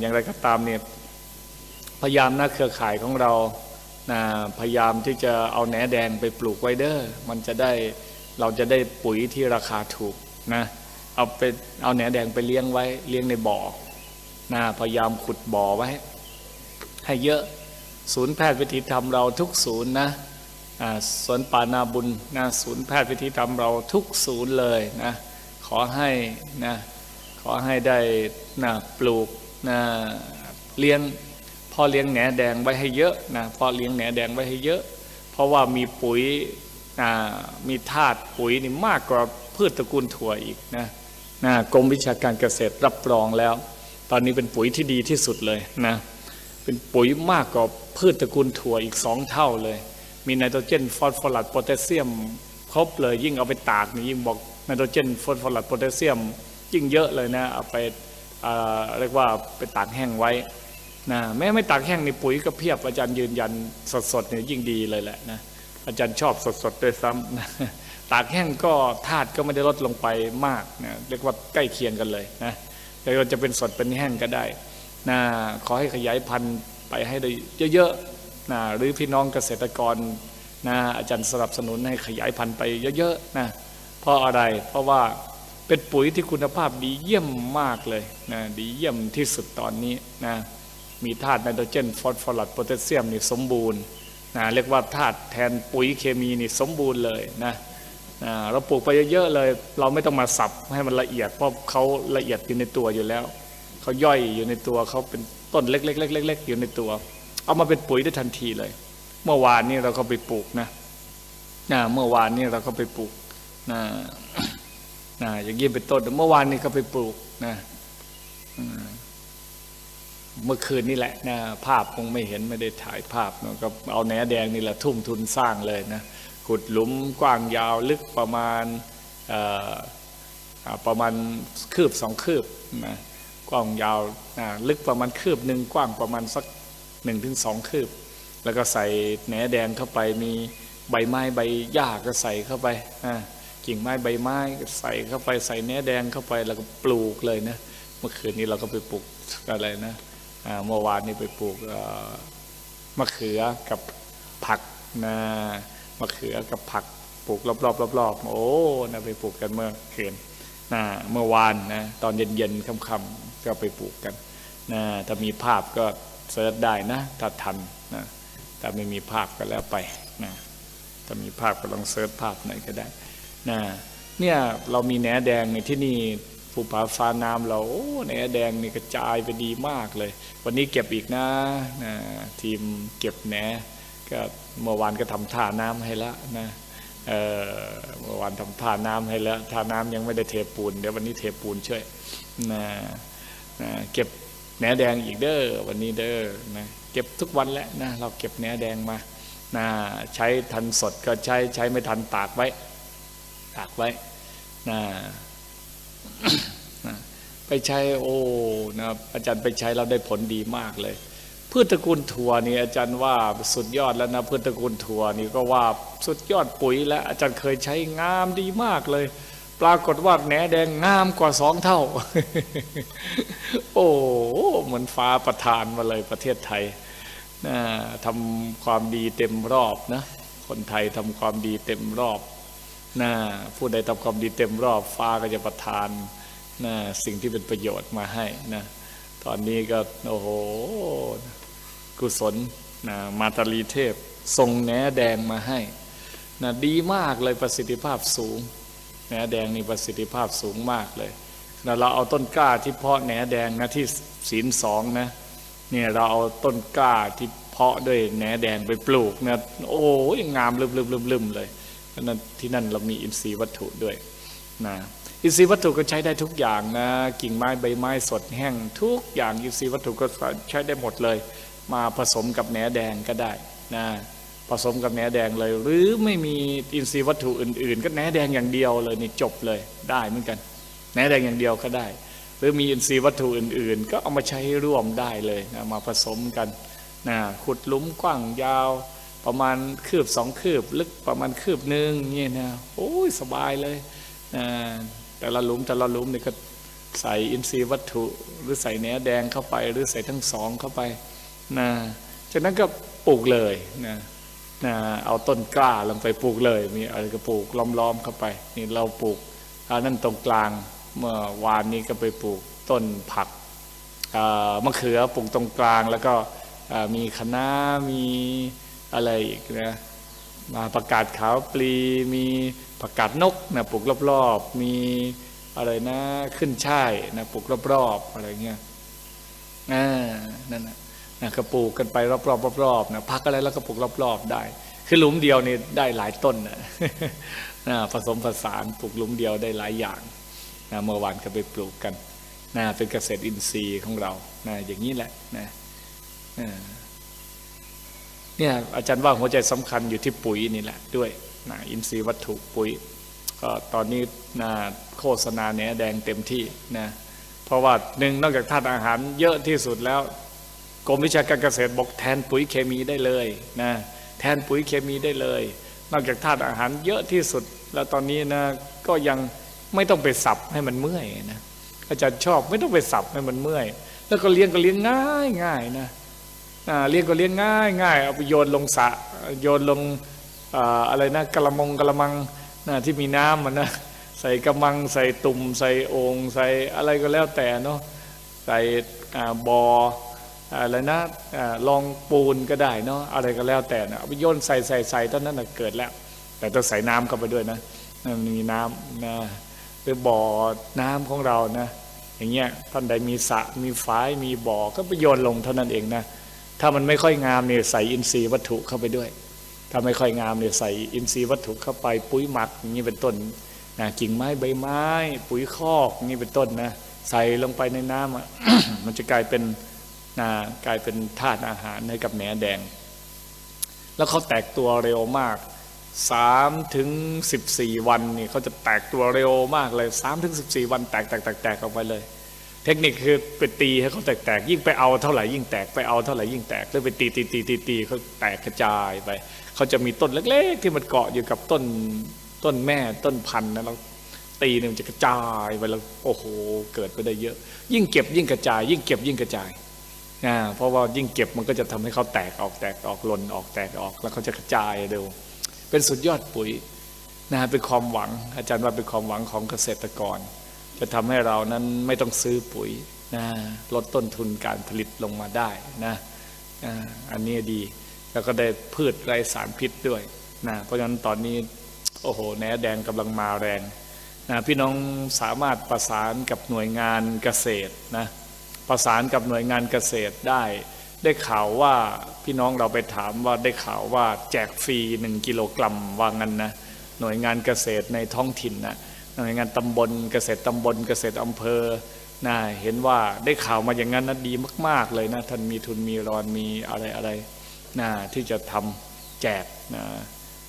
อย่างไรก็ตามเนี่ยพยายามนะเครือข่ายของเรานะพยายามที่จะเอาแหนแดงไปปลูกไว้เดอ้อมันจะได้เราจะได้ปุ๋ยที่ราคาถูกนะเอาไปเอาแหนแดงไปเลี้ยงไว้เลี้ยงในบ่อนะพยายามขุดบ่อไว้ ให้เยอะศูนย์แพทย์วิถีธรรมเราทุกศูนย์นะสวนป่านาบุญนะศูนย์แพทย์วิถีธรรมเราทุกศูนย์เลยนะขอให้นะขอให้ได้นะปลูก นะเลี้ยงพ่อเลี้ยงแหนแดงไว้ให้เยอะนะพ่อเลี้ยงแหนแดงไว้ให้เยอะ เพราะว่ามีปุ๋ยนะมีธาตุปุ๋ยนี่มากกว่าพืชตระกูลถั่วอีกนะนะกรมวิชาการเกษตรรับรองแล้ว ตอนนี้เป็นปุ๋ยที่ดีที่สุดเลยนะเป็นปุ๋ยมากกว่าพืชตระกูลถั่วอีกสองเท่าเลย มีไนโตรเจนฟอสฟอรัสโพแทสเซียมครบเลยยิ่งเอาไปตากนี่ยิ่งบอกไนโตรเจนฟอสฟอรัสโพแทสเซียมยิ่งเยอะเลยนะเอาไป เรียกว่าไปตากแห้งไว้นะแม้ไม่ตากแห้งในปุ๋ยก็เพียบอาจารย์ยืนยันสดๆเนี่ยยิ่งดีเลยแหละนะอาจารย์ชอบสดๆด้วยซ้ำนะตากแห้งก็ธาตุก็ไม่ได้ลดลงไปมากนะเรียกว่าใกล้เคียงกันเลยนะแต่เราจะเป็นสดเป็นแห้งก็ได้นะขอให้ขยายพันธุ์ไปให้ได้เยอะๆนะหรือพี่น้องเกษตรกรนะอาจารย์สนับสนุนให้ขยายพันธุ์ไปเยอะๆนะเพราะอะไรเพราะว่า เป็นปุ๋ยที่คุณภาพดีเยี่ยมมากเลยนะดีเยี่ยมที่สุดตอนนี้นะมีธาตุไนโตรเจนฟอสฟอรัสโพแทสเซียมนี่สมบูรณ์นะเรียกว่าธาตุแทนปุ๋ยเคมีนี่สมบูรณ์เลยนะนะเราปลูกไปเยอะๆเลย เราไม่ต้องมาสับให้มันละเอียดเพราะเขาละเอียดอยู่ในตัวอยู่แล้วเขาย่อยอยู่ในตัวเขาเป็นต้นเล็กๆๆๆอยู่ในตัว เอามาเป็นปุ๋ยได้ทันทีเลย เมื่อวานนี้เราก็ไปปลูกนะนะเมื่อวานนี้เราก็ไปปลูกนะ นะอย่างนี้เป็นต้นเมื่อวานนี้ก็ไปปลูกนะเมื่อคืนนี่แหละนะภาพคงไม่เห็นไม่ได้ถ่ายภาพนะก็เอาแหนแดงนี่แหละทุ่มทุนสร้างเลยนะขุดหลุมกว้างยาวลึกประมาณประมาณคืบสองคืบนะกว้างยาวนะลึกประมาณคืบหนึ่งกว้างประมาณสักหนึ่งถึงสองคืบ แล้วก็ใส่แหนแดงเข้าไปมีใบไม้ใบหญ้าก็ใส่เข้าไปนะ กิ่งไม้ใบไม้ใส่เข้าไปใส่แหนแดงเข้าไปแล้วก็ปลูกเลยนะเมื่อคืนนี้เราก็ไปปลูกอะไรนะเมื่อวานนี้ไปปลูกมะเขือกับผักนะมะเขือกับผักปลูกรอบๆรอบๆโอ้นะไปปลูกกันเมื่อคืนนะเมื่อวานนะตอนเย็นๆค่ำๆก็ไปปลูกกันนะถ้ามีภาพก็เสิร์ชได้นะถ้าทันนะถ้าไม่มีภาพก็แล้วไปนะถ้ามีภาพก็ลองเสิร์ชภาพหน่อยก็ได้ นะเนี่ยเรามีแหนแดงในที่นี่ภูผาฟ้าน้ำเราโอ้แหนแดงนี่กระจายไปดีมากเลย วันนี้เก็บอีกนะนะทีมเก็บแหนก็เมื่อวานก็ทำท่าน้ำให้ละนะเมื่อวานทำท่าน้ำให้แล้วท่าน้ำยังไม่ได้เทปูนเดี๋ยววันนี้เทปูนช่วยนะนะเก็บแหนแดงอีกเด้อวันนี้เด้อนะเก็บทุกวันแหละนะเราเก็บแหนแดงมานะใช้ทันสดก็ใช้ใช้ไม่ทันตากไว้ ตากไว้นะนะไปใช้โอ้นะอาจารย์ไปใช้เราได้ผลดีมากเลยพืชตระกูลถั่วนี่อาจารย์ว่าสุดยอดแล้วนะพืชตระกูลถั่วนี่ก็ว่าสุดยอดปุ๋ยแล้วอาจารย์เคยใช้งามดีมากเลย ปรากฏว่าแหนแดงงามกว่าสองเท่า โอ้เหมือนฟ้าประทานมาเลยประเทศไทยนะทำความดีเต็มรอบนะ คนไทยทำความดีเต็มรอบ นะผู้ใดทำความดีเต็มรอบฟ้าก็จะประทานนะสิ่งที่เป็นประโยชน์มาให้นะตอนนี้ก็โอ้โหกุศลนะมาตาลีเทพส่งแหนแดงมาให้นะดีมากเลยประสิทธิภาพสูงแหนแดงนี่ประสิทธิภาพสูงมากเลยนะเราเอาต้นกล้าที่เพาะแหนแดงนะที่ศีลสองนะเนี่ยเราเอาต้นกล้าที่เพาะด้วยแหนแดงไปปลูกนะโอ้ยงามลืมลืมลืม ลืมเลยนั่นที่นั่นเรามีอินทรีย์วัตถุด้วยนะอินทรีย์วัตถุก็ใช้ได้ทุกอย่างนะกิ่งไม้ใบไม้สดแห้ง ทุกอย่างอินทรีย์วัตถุก็ใช้ได้หมดเลย มาผสมกับแหนแดงก็ได้นะผสมกับแหนแดงเลย หรือไม่มีอินทรีย์วัตถุอื่น ๆ ก็แหนแดงอย่างเดียวเลยนี่จบเลยได้เหมือนกันแหนแดงอย่างเดียวก็ได้ หรือมีอินทรีย์วัตถุอื่น ๆ ก็เอามาใช้ร่วมได้เลยนะมาผสมกันนะขุดลุมกว้างยาว ประมาณคืบสองคืบ ลึกประมาณคืบหนึ่งนี่นะโอ้ยสบายเลยนะแต่ละหลุมแต่ละหลุมเนี่ยก็ใส่อินทรีย์วัตถุ หรือใส่แหนแดงเข้าไป หรือใส่ทั้งสองเข้าไปนะจากนั้นก็ปลูกเลยนะนะเอาต้นกล้าลงไปปลูกเลย มีอะไรก็ปลูกล้อมๆเข้าไป นี่เราปลูกอันนั่นตรงกลางเมื่อวานนี้ก็ไปปลูกต้นผักมะเขือปลูกตรงกลางแล้วก็มีคะน้ามี อะไรอีกนะมาประกาศขาวปลี มีประกาศนกนะปลูกรอบๆ มีอะไรนะขึ้นช่ายนะปลูกรอบๆอะไรเงี้ยอ่านั่นนะนะก็ปลูกกันไปรอบๆรอบๆนะพักอะไรแล้วก็ปลูกรอบๆได้ คือหลุมเดียวนี่ได้หลายต้นนะนะผสมผสานปลูกหลุมเดียวได้หลายอย่างนะเมื่อวานก็ไปปลูกกันนะเป็นเกษตรอินทรีย์ของเรานะอย่างนี้แหละนะ เนี่ยอาจารย์ว่าหัวใจสำคัญอยู่ที่ปุ๋ยนี่แหละด้วยนะอินทรีย์วัตถุปุ๋ย ก็ตอนนี้นะโฆษณาเนี้ยแดงเต็มที่นะเพราะว่าหนึ่งนอกจากธาตุอาหารเยอะที่สุดแล้วกรมวิชาการเกษตรบอกแทนปุ๋ยเคมีได้เลยนะแทนปุ๋ยเคมีได้เลย นอกจากธาตุอาหารเยอะที่สุด แล้วตอนนี้นะก็ยังไม่ต้องไปสับให้มันเมื่อยนะอาจารย์ชอบไม่ต้องไปสับให้มันเมื่อย แล้วก็เลี้ยงก็เลี้ยงง่ายง่ายนะ เลี้ยงก็เลี้ยงง่ายง่ายเอาไปโยนลงสะโยนลงอะไรนะกระมงกระมังนะที่มีน้ำมันนะใส่กระมังใส่ตุ่มใส่โองใส่อะไรก็แล้วแต่เนาะใส่อ่าบออะไรนะลองปูนก็ได้เนาะอะไรก็แล้วแต่นะเอาไปโยนใส่ใส่ใส่ตอนนั้นนะเกิดแล้ว แต่ต้องใส่น้ำเข้าไปด้วยนะมีน้ำนะหรือบ่อน้ำของเรานะอย่างเงี้ยท่านใดมีสระมีฝายมีบ่อก็ไปโยนลงเท่านั้นเองนะ ถ้ามันไม่ค่อยงามเนี่ยใส่อินทรีย์วัตถุเข้าไปด้วย ถ้าไม่ค่อยงามเนี่ยใส่อินทรีย์วัตถุเข้าไปปุ๋ยหมักอย่างนี้เป็นต้นนะกิ่งไม้ใบไม้ ปุ๋ยคอกอย่างนี้เป็นต้นนะใส่ลงไปในน้ำอะมันจะกลายเป็นนะกลายเป็นธาตุอาหารให้กับแหนแดง แล้วเขาแตกตัวเร็วมาก3ถึง14วันนี่เขาจะแตกตัวเร็วมากเลย3ถึง14วันแตกแตกแตกแตกออกไปเลย เทคนิคคือไปตีให้เขาแตกแตกยิ่งไปเอาเท่าไหร่ยิ่งแตกไปเอาเท่าไหร่ยิ่งแตกแล้วไปตีตีตีตีตีเขาแตกกระจายไปเขาจะมีต้นเล็ก ๆ ที่มันเกาะอยู่กับต้นต้นแม่ต้นพันธุ์นะเราตีเนี่ยมันจะกระจายไปแล้วโอ้โหเกิดไปได้เยอะ ยิ่งเก็บยิ่งกระจาย ยิ่งเก็บยิ่งกระจายนะเพราะว่ายิ่งเก็บมันก็จะทำให้เขาแตกออกแตกออกหล่นออกแตกออกแล้วเขาจะกระจายเร็วเป็นสุดยอดปุ๋ยนะเป็นความหวังอาจารย์ว่าเป็นความหวังของเกษตรกร จะทำให้เรานั้นไม่ต้องซื้อปุ๋ยนะลดต้นทุนการผลิตลงมาได้นะอันนี้ดีแล้วก็ได้พืชไร้สารพิษด้วยนะเพราะฉะนั้นตอนนี้โอ้โหแหนแดงกำลังมาแรงนะพี่น้องสามารถประสานกับหน่วยงานเกษตรนะประสานกับหน่วยงานเกษตรได้ ได้ข่าวว่าพี่น้องเราไปถามว่าได้ข่าวว่าแจกฟรีหนึ่งกิโลกรัมว่างั้นนะหน่วยงานเกษตรในท้องถิ่นนะ หน่วยงานตำบลเกษตรตำบลเกษตรอำเภอนะเห็นว่าได้ข่าวมาอย่างนั้นนะดีมาก ๆเลยนะท่านมีทุนมีรอนมีอะไรอะไรนะที่จะทำแจกนะ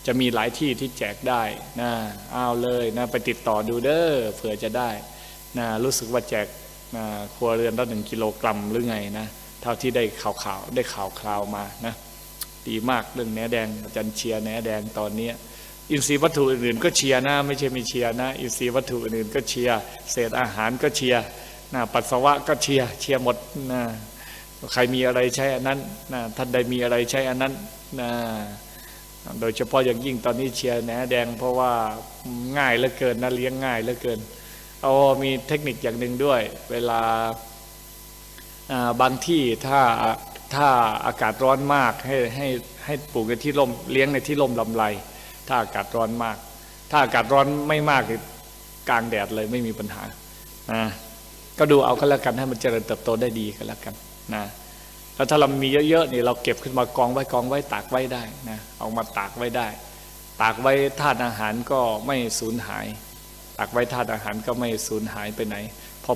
จะมีหลายที่ที่แจกได้นะเอาเลยนะไปติดต่อดูเด้อเผื่อจะได้นะรู้สึกว่าแจกนะครัวเรือนละหนึ่งกิโลกรัมหรือไงนะเท่าที่ได้ข่าวข่าวได้ข่าวคราวมานะดีมากเรื่องแหนแดงอาจารย์เชียร์แหนแดงตอนเนี้ย อินทรีย์วัตถุอื่นๆก็เชียร์นะไม่ใช่ไม่เชียร์นะ อินทรีย์วัตถุอื่นๆก็เชียร์เศษอาหารก็เชียร์นะปัสสาวะก็เชียร์เชียร์หมดนะใครมีอะไรใช้อันนั้นนะท่านใดมีอะไรใช้อันนั้นนะโดยเฉพาะอย่างยิ่งตอนนี้เชียร์แหนแดงเพราะว่าง่ายเหลือเกินนะเลี้ยงง่ายเหลือเกินเอามีเทคนิคอย่างหนึ่งด้วย เวลาบางที่ถ้าถ้าอากาศร้อนมากให้ให้ให้ปลูกในที่ร่มเลี้ยงในที่ร่มลำไร ถ้าอากาศร้อนมาก ถ้าอากาศร้อนไม่มากกลางแดดเลยไม่มีปัญหานะก็ดูเอาก็แล้วกันให้มันเจริญเติบโตได้ดีก็แล้วกันนะแล้วถ้าเรามีเยอะๆนี่เราเก็บขึ้นมากองไว้กองไว้ตากไว้ได้นะเอามาตากไว้ได้ ตากไว้ธาตุอาหารก็ไม่สูญหาย ตากไว้ธาตุอาหารก็ไม่สูญหายไปไหน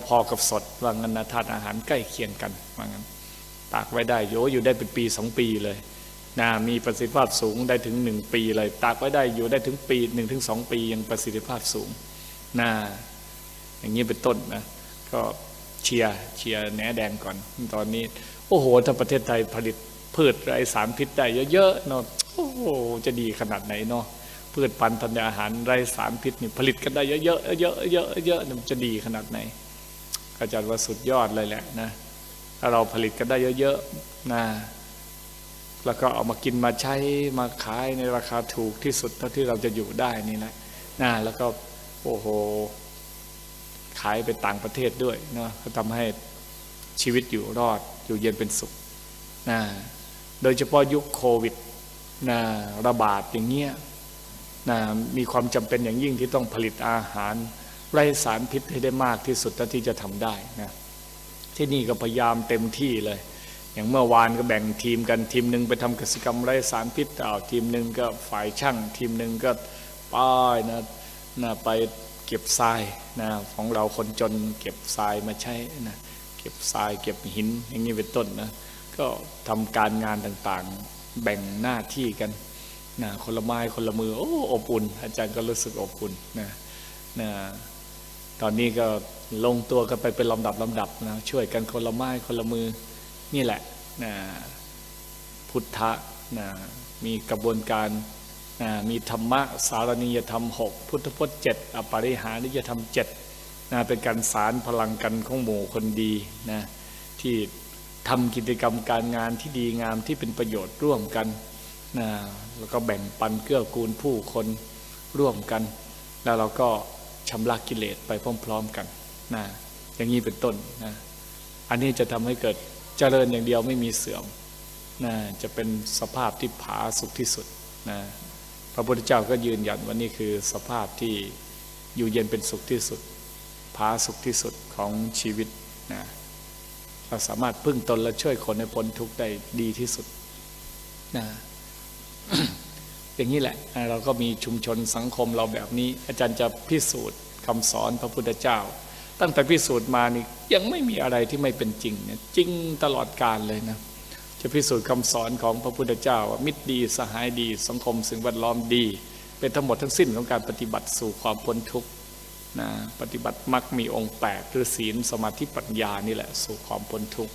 พอๆกับสดว่างั้นนะธาตุอาหารใกล้เคียงกันว่างั้น ตากไว้ได้โยอยู่ได้เป็นปีสองปีเลย นะมีประสิทธิภาพสูงได้ถึงหนึ่งปีเลยตากไว้ได้อยู่ได้ถึงปีหนึ่งถึงสองปียังประสิทธิภาพสูงนะอย่างนี้เป็นต้นนะก็เชียร์เชียร์แหนแดงก่อน ตอนนี้ โอ้โห ถ้าประเทศไทยผลิตพืชไร้สารพิษได้เยอะๆเนาะโอ้โหจะดีขนาดไหนเนาะพืชพันธุ์ธัญญาหารไร้สารพิษนี่ผลิตกันได้เยอะๆเยอะๆเยอะๆเยอะๆจะดีขนาดไหนอาจารย์ว่าสุดยอดเลยแหละนะถ้าเราผลิตกันได้เยอะๆนะ แล้วก็เอามากินมาใช้มาขายในราคาถูกที่สุดเท่าที่เราจะอยู่ได้นี่แหละนะแล้วก็โอ้โห ขายไปต่างประเทศด้วยเนาะก็ทำให้ชีวิตอยู่รอดอยู่เย็นเป็นสุขนะโดยเฉพาะยุคโควิดนะระบาดอย่างเงี้ยนะมีความจำเป็นอย่างยิ่งที่ต้องผลิตอาหารไร้สารพิษให้ได้มากที่สุดเท่าที่จะทำได้นะที่นี่ก็พยายามเต็มที่เลย อย่างเมื่อวานก็แบ่งทีมกันทีมหนึ่งไปทำกิจกรรมไร้สารพิษเอาทีมหนึ่งก็ฝ่ายช่าง ทีมหนึ่งก็ป้ายนะนะไปเก็บทรายนะของเราคนจนเก็บทรายมาใช้นะเก็บทรายเก็บหินอย่างนี้เป็นต้นนะก็ทำการงานต่างๆแบ่งหน้าที่กันนะคนละไม้คนละมือโอ้อบอุ่น อาจารย์ก็รู้สึกอบอุ่นนะนะตอนนี้ก็ลงตัวกันไปเป็นลำดับลำดับนะช่วยกันคนละไม้คนละมือ นี่แหละนะพุทธะนะมีกระบวนการนะมีธรรมะสารนิยธรรมหกพุทธพจน์เจ็ดอปาริหานิยธรรมเจ็ดนะเป็นการสารพลังกันของหมู่คนดีนะที่ทำกิจกรรมการงานที่ดีงามที่เป็นประโยชน์ร่วมกันนะแล้วก็แบ่งปันเกื้อกูลผู้คนร่วมกัน แล้วเราก็ชำระกิเลสไปพร้อม ๆกันนะอย่างนี้เป็นต้นนะอันนี้จะทำให้เกิด เจริญอย่างเดียวไม่มีเสื่อมนะจะเป็นสภาพที่ผาสุขที่สุดนะพระพุทธเจ้าก็ยืนยันว่านี่คือสภาพที่อยู่เย็นเป็นสุขที่สุดผาสุขที่สุดของชีวิตนะเราสามารถพึ่งตนและช่วยคนให้พ้นทุกข์ได้ดีที่สุดนะอย่างนี้แหละ เราก็มีชุมชนสังคมเราแบบนี้ อาจารย์จะพิสูจน์คำสอนพระพุทธเจ้า ตั้งแต่พิสูจน์มานี่ยังไม่มีอะไรที่ไม่เป็นจริงเนี่ยจริงตลอดกาลเลยนะจะพิสูจน์คำสอนของพระพุทธเจ้าว่ามิตรดีสหายดี สังคมสิ่งแวดล้อมดี เป็นทั้งหมดทั้งสิ้นของการปฏิบัติสู่ความพ้นทุกข์นะปฏิบัติมักมีองค์แปดคือศีลสมาธิปัญญานี่แหละสู่ความพ้นทุกข์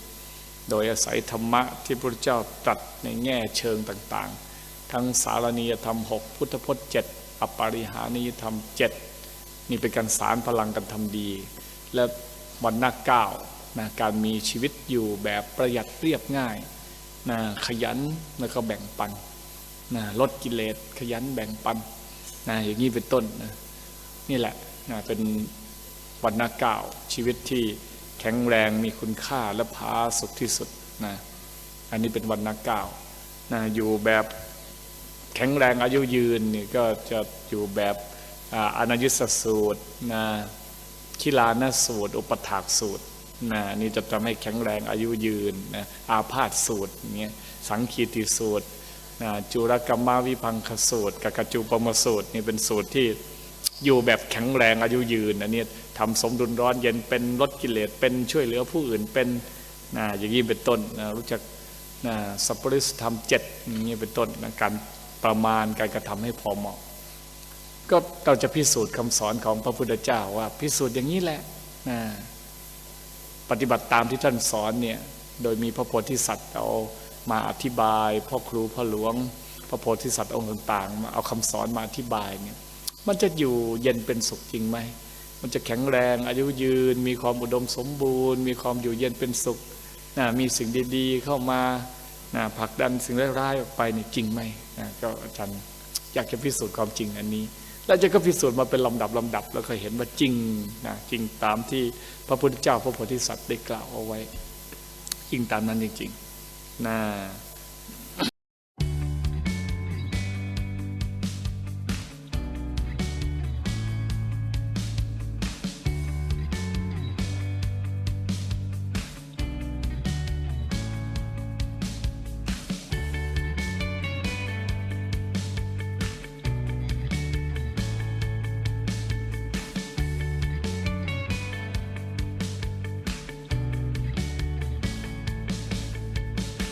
โดยอาศัยธรรมะที่พระพุทธเจ้าตรัสในแง่เชิงต่างๆ ทั้งสารณียธรรมหกพุทธพจน์เจ็ดอปาริหานิยธรรมเจ็ดนี่เป็นการสารพลังกันทำดี และวันหน้าเก้านะการมีชีวิตอยู่แบบประหยัดเรียบง่ายนะขยันแล้วก็แบ่งปันนะลดกิเลสขยันแบ่งปันนะอย่างนี้เป็นต้นนะนี่แหละนะเป็นวันหน้าเก้าชีวิตที่แข็งแรงมีคุณค่าและผาสุขที่สุดนะอันนี้เป็นวันหน้าเก้านะอยู่แบบแข็งแรงอายุยืนนี่ก็จะอยู่แบบอ่าอนายุสสูตรนะ คิลานสูตร อุปถากสูตรนะนี่จะทำให้แข็งแรงอายุยืนนะอาพาธสูตรเงี้ยสังคีติสูตรนะจุรกรรมวิพังคสูตรกกจูปมสูตรนี่เป็นสูตรที่อยู่แบบแข็งแรงอายุยืนอันนี้ทำสมดุลร้อนเย็นเป็นลดกิเลสเป็นช่วยเหลือผู้อื่นเป็นนะอย่างนี้เป็นต้นนะรู้จักนะสัพปริสธรรมเจ็ดนี้เป็นต้นนะการประมาณการกระทำให้พอเหมาะ ก็เราจะพิสูจน์คำสอนของพระพุทธเจ้าว่า พิสูจน์อย่างนี้แหละนะปฏิบัติตามที่ท่านสอนเนี่ยโดยมีพระโพธิสัตว์เอามาอธิบายพ่อครูพ่อหลวง พระโพธิสัตว์องค์ต่างๆมาเอาคำสอนมาอธิบายเนี่ยมันจะอยู่เย็นเป็นสุขจริงไหม มันจะแข็งแรงอายุยืน มีความอุดมสมบูรณ์ มีความอยู่เย็นเป็นสุขนะมีสิ่งดีๆเข้ามานะผลักดันสิ่งร้ายๆออกไปนี่จริงไหมนะก็อาจารย์อยากจะพิสูจน์ความจริงอันนี้ แล้วจะก็พิสูจน์มาเป็นลำดับลำดับ แล้วก็เห็นว่าจริงนะจริงตามที่พระพุทธเจ้าพระโพธิสัตว์ได้กล่าวเอาไว้ จริงตามนั้นจริงๆนะ